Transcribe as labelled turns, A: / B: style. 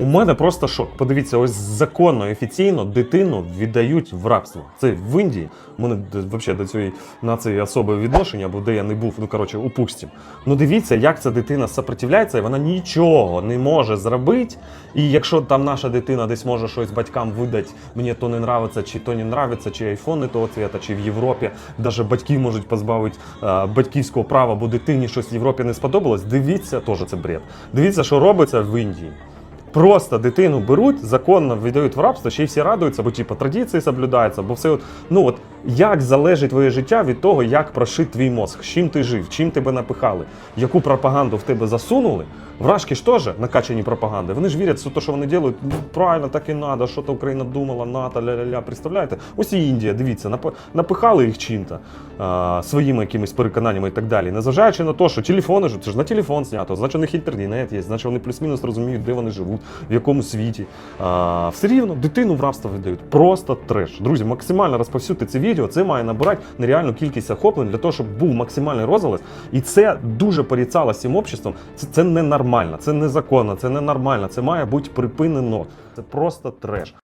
A: У мене просто шок. Подивіться, ось законно і офіційно дитину віддають в рабство. Це в Індії. У мене взагалі до цієї нації особи відношення, або де я не був, ну коротше, упустім. Ну дивіться, як ця дитина сопротивляється, і вона нічого не може зробити. І якщо там наша дитина десь може щось батькам видати, мені то не нравиться, чи то не нравиться, чи айфон не того цвіта, чи в Європі навіть батьки можуть позбавити е, батьківського права, бо дитині щось в Європі не сподобалось. Дивіться, теж це бред. Дивіться, що робиться в Індії. Просто дитину беруть, законно віддають в рабство, ще й всі радуються, бо типу, традиції соблюдаються, бо все от, ну от як залежить твоє життя від того, як прошит твій мозг, чим ти жив, чим тебе напихали, яку пропаганду в тебе засунули. Вражки ж теж накачані пропаганди. Вони ж вірять, що те, що вони роблять, ну, правильно, так і треба, що то Україна думала, НАТО, ля-ля-ля. Представляєте? Ось і Індія, дивіться, напихали їх чим-то своїми якимись переконаннями і так далі. Незважаючи на те, що телефони ж це ж на телефон знято, значить у них інтернет є, значить вони плюс-мінус розуміють, де вони живуть, в якому світі. А, все рівно дитину в рабство видають. Просто треш. Друзі, максимально розповсюдьте це відео. Це має набирати нереальну кількість охоплень для того, щоб був максимальний розголос. І це дуже поріцало всім обществом. Це, це ненормально, це незаконно, це ненормально. Це має бути припинено. Це просто треш.